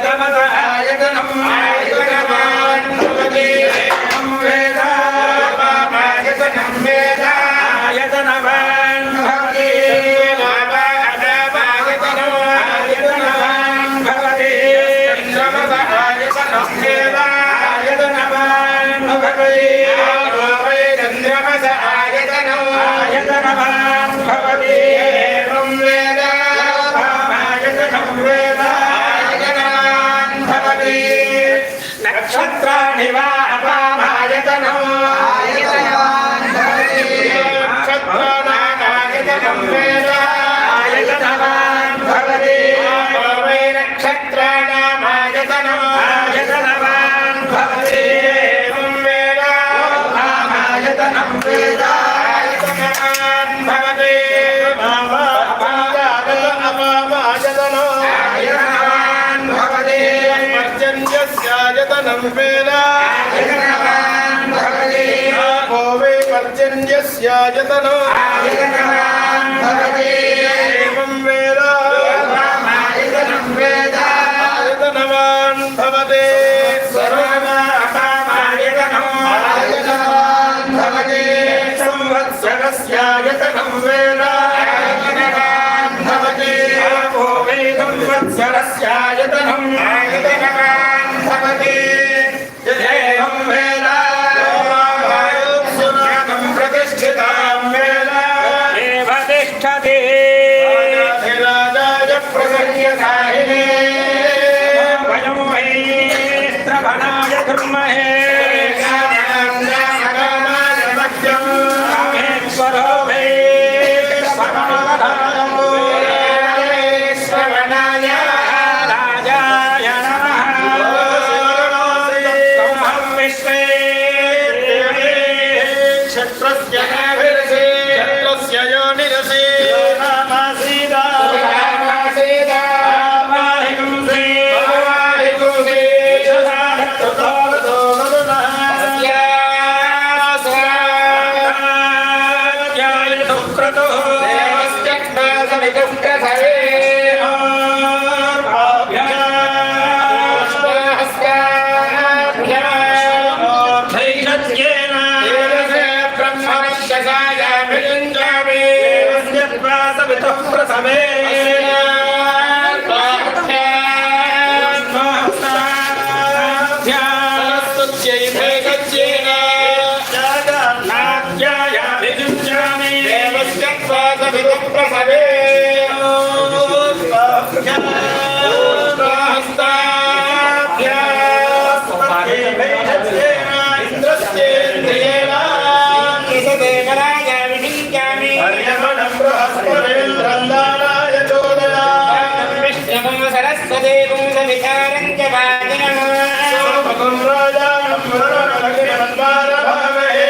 哎，慢点，哎。నక్షత్రాణి వా అపామాయతనం నక్షత్రాణాయతనం వేద. नम्पेना को वे पर्जन्यस्यायतनो एवं वेद आयतनवान् भवते संवत्सरस्यायतनं वेद को वे संवत्सरस्यायतनं सोमगुं राजानं वरुणलग्नमन्वारभामहे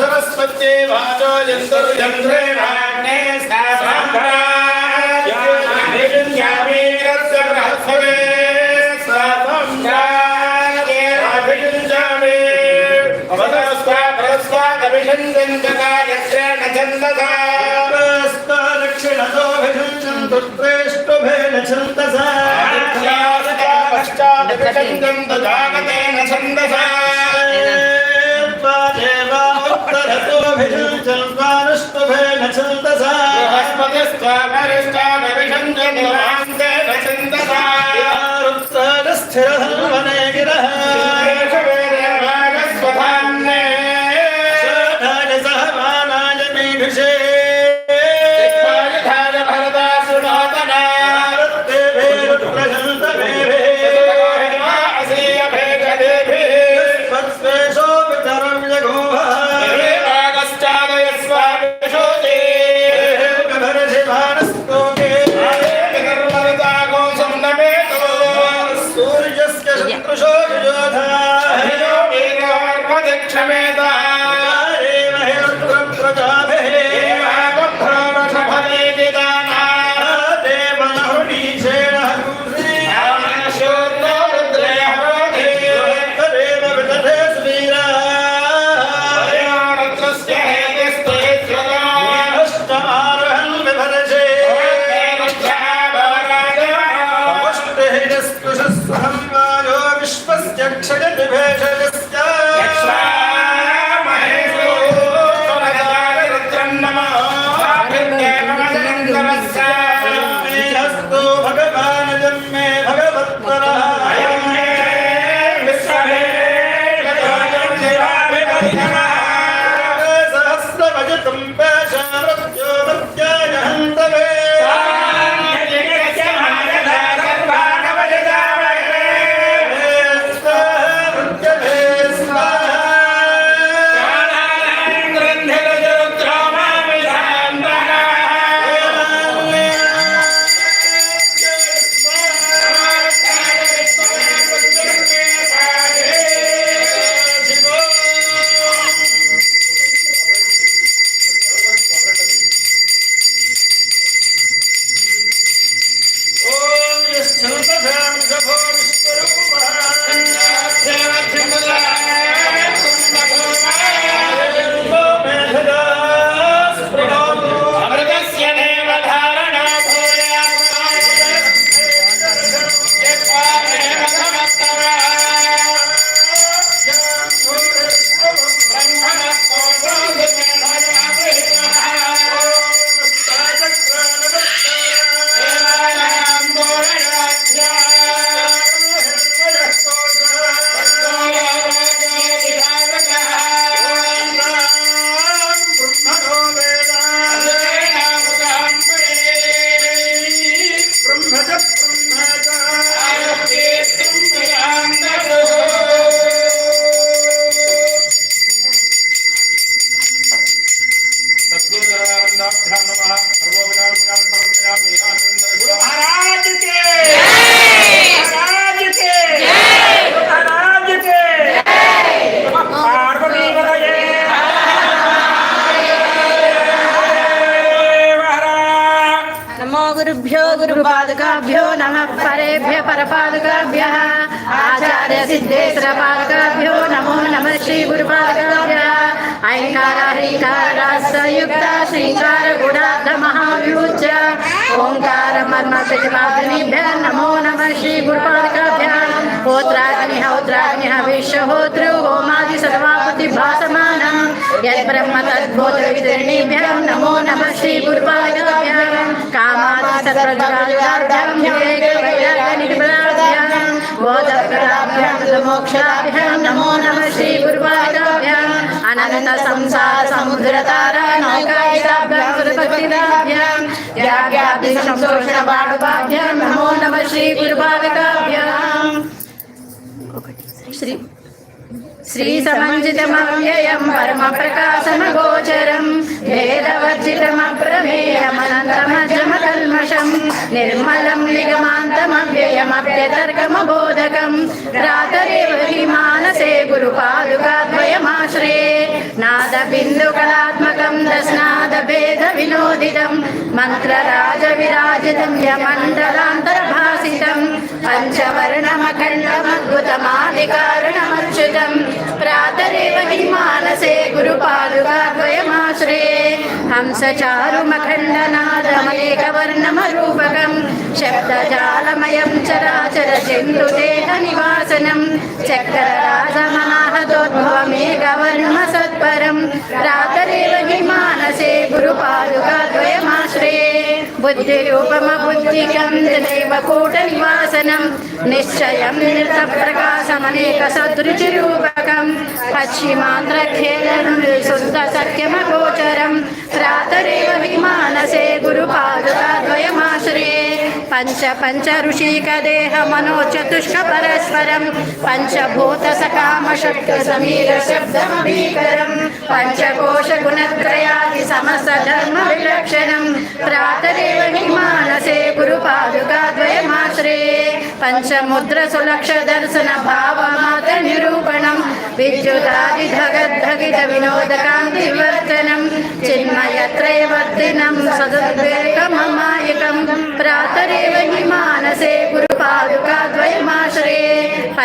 सरस्वत्ये वाचो यन्तर्यन्त्रेण దక్షిణతోభిషంతుష్టుభేన ఛందసా దేవాత్తరతోభిషంతుభేన ఛందసా స్థిరధన్వనే గిరః సహమానాయ परपादकाभ्यः आचार्य सिद्धेश्वर पादकाभ्यो नमो नमः श्री गुरुपादकाभ्यः ऐकार हरिकार संयुक्त श्रीकार गुणार्थ महाविभूज्य ओंकार मर्म प्रतिपादनीभ्य नमो नमः श्री गुरुपादकाभ्यः होत्राग्नि होत्राग्नि विश्वहोतृ यद्ब्रह्म तद्भूतवितरणीभ्यः नमो नमः श्री गुरुपादकाभ्यः कामादि सर्वजगाभ्यां विवेकवैराग्यनिर्मलाभ्यां बोधप्रदाभ्यां मोक्षाभ्यां नमो नमः श्री गुरुपादकाभ्याम् अनन्त संसार समुद्रतारा नौकायिकाभ्यां सुरपतिदाभ्यां याज्ञाभ्यां संशोषण बाडुभाभ्यां नमो नमः श्री गुरुपादकाभ्याम् శ్రీ శ్రీసమంజితమవ్యయం పరమప్రకాశమగోచరం వేదవర్జితమప్రమేయమనంతమజమకల్మషం నిర్మలం నిగమాంతమవ్యయమప్యతర్కమబోధకం రాతరేవ మానసే గురుపాదుకాద్వయమాశ్రయే నాదబిందుకళాత్మకం దస్నాదభేద వినోదితం మంత్రరాజవిరాజితం యమండలాంతర్భాసితం పంచవర్ణమఖండమద్భుతమాదికారణమర్చుతం ప్రాతరేవ हि మానసే గురుపాదుకాద్వయమాశ్రే హంసచారుమఖండనాదమేకవర్ణమరూపకం. శబ్దజాలమయం చరాచర చంద్రుదేహ నివాసనం చక్రరాజమనాహతోద్భవమేకవర్ణ సత్పరం మానసే గురుపాదుకాద్వయమాశ్రే బుద్ధిరూపమబుద్ధికం దేవకూట నివాసనం నిశ్చయం నిరతప్రకాశమనేక సదృచిరూపకం పశ్చిమాంధ్రఖేలం శుద్ధ సత్యమగోచరం ప్రాతరేవ విమానసే గురుపాదుకాద్వయమాశ్రే పంచ పంచ ఋషిక దేహ మనో చతుష్క పరస్పరం పంచభూత సకామ శక్త సమీర శబ్దమీకరం పంచకోశ గుణత్రయాది సమస్త ధర్మ విలక్షణం ప్రాతరేవ हि మానసే గురుపాదుకాద్వయమాశ్రే పంచముద్ర సులక్ష దర్శన భావమాత నిరూపణం విద్యుదాది ధగద్ధగిత వినోదకాంతి వివర్తనం చిన్మయత్రయవర్తినం సదుద్వేగమమాయకం ప్రాతరేవ हि మానసే గురుపాదుకాద్వయమాశ్రే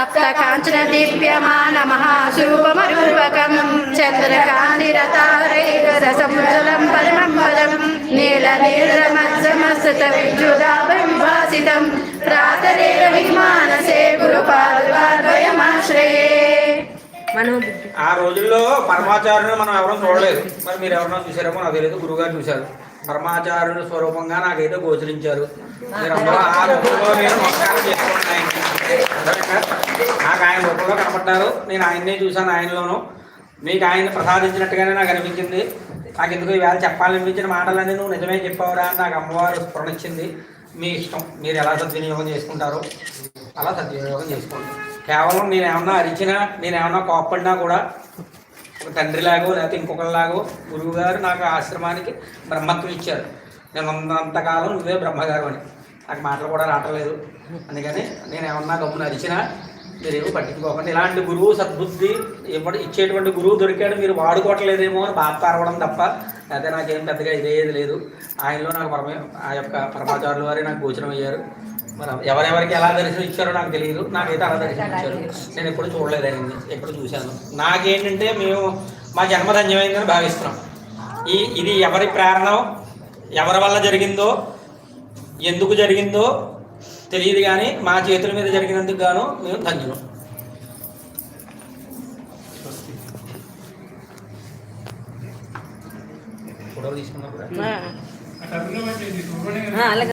సప్త కాంచన దీప్యమాన మహాస్వరూపమరూపకం చంద్రకాంతిరతారైకరసముజలం పరమం పదం నీల నీలమత్సమస్తత విద్యుదాభిభాసితం ప్రాతరేవ విమానసే మనోబుద్ధి. ఆ రోజుల్లో పరమాచార్యుని మనం ఎవరూ చూడలేదు. మరి మీరు ఎవరన్నా చూసారేమో నాకు తెలియదు. గురుగారు చూశారు. పరమాచార్యుని స్వరూపంగా నాకైతే గోచరించారు. మీరు అందరూ ఆ రూపంలో నేను నమస్కారం చేసుకోండి ఆయన రూపంలో కనపడ్డారు. నేను ఆయన్నే చూశాను ఆయనలోను. మీకు ఆయన ప్రసాదించినట్టుగానే నాకు అనిపించింది. నాకు ఎందుకు ఈవేళ చెప్పాలనిపించిన మాటలన్నీ నువ్వు నిజమే చెప్పావురా అని నాకు అమ్మవారు స్ఫురణించింది మీ ఇష్టం. మీరు ఎలా సద్వినియోగం చేసుకుంటారో అలా సద్వినియోగం చేసుకోండి. కేవలం నేనేమన్నా అరిచినా నేనేమన్నా కోప్పడినా కూడా ఒక తండ్రిలాగో లేకపోతే ఇంకొకరిలాగో గురువు గారు నాకు ఆశ్రమానికి బ్రహ్మత్వం ఇచ్చారు. నేను అంతకాలం నువ్వే బ్రహ్మగారు అని. నాకు మాటలు కూడా రావట్లేదు. అందుకని నేను ఏమన్నా గమ్మున అరిచినా మీరు పట్టించుకోకండి. ఇలాంటి గురువు సద్బుద్ధి ఇవ్వడం ఇచ్చేటువంటి గురువు దొరికాడు మీరు వాడుకోవట్లేదేమో అని బాధ పారవడం తప్ప అయితే నాకేం పెద్దగా ఇదేది లేదు. ఆయనలో నాకు పరమ ఆ యొక్క పరమాచారులు వారే నాకు గోచరం అయ్యారు మనం ఎవరెవరికి ఎలా దర్శనం ఇచ్చారో నాకు తెలియదు. నాకైతే అలా దర్శనం ఇచ్చారు. నేను ఎప్పుడు చూడలేదు ఆయన్ని ఎప్పుడు చూశాను. నాకేంటంటే మేము మా జన్మధన్యమైందని భావిస్తున్నాం. ఈ ఇది ఎవరి ప్రేరణ ఎవరి వల్ల జరిగిందో ఎందుకు జరిగిందో తెలియదు కానీ మా చేతుల మీద జరిగినందుకు గాను మేము ధన్యులు. ఫోటోలు తీసుకున్నప్పుడు అలాగే.